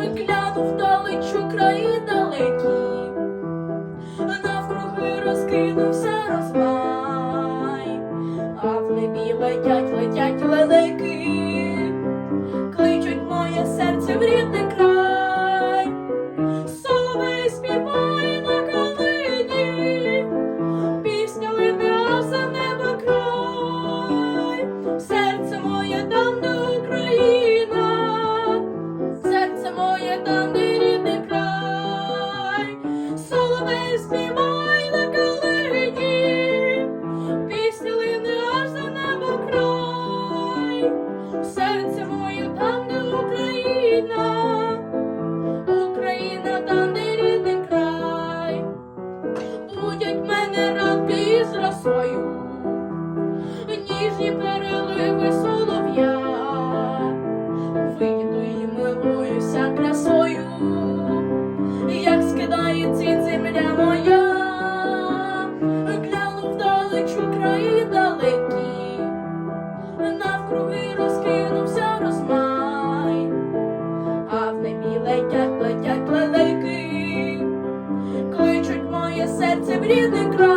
гляну вдалечу краї далекі, навкруги розкинувся розмай, а в небі летять, летять лелеки, співай на калині, пісня лине аж за небо край, серце моє там, де Україна, Україна там, де рідний край, будять мене ранки із росою, ніжні переливи солов'я, вийду і красою, як скидає цвіт земля серце в рідний край,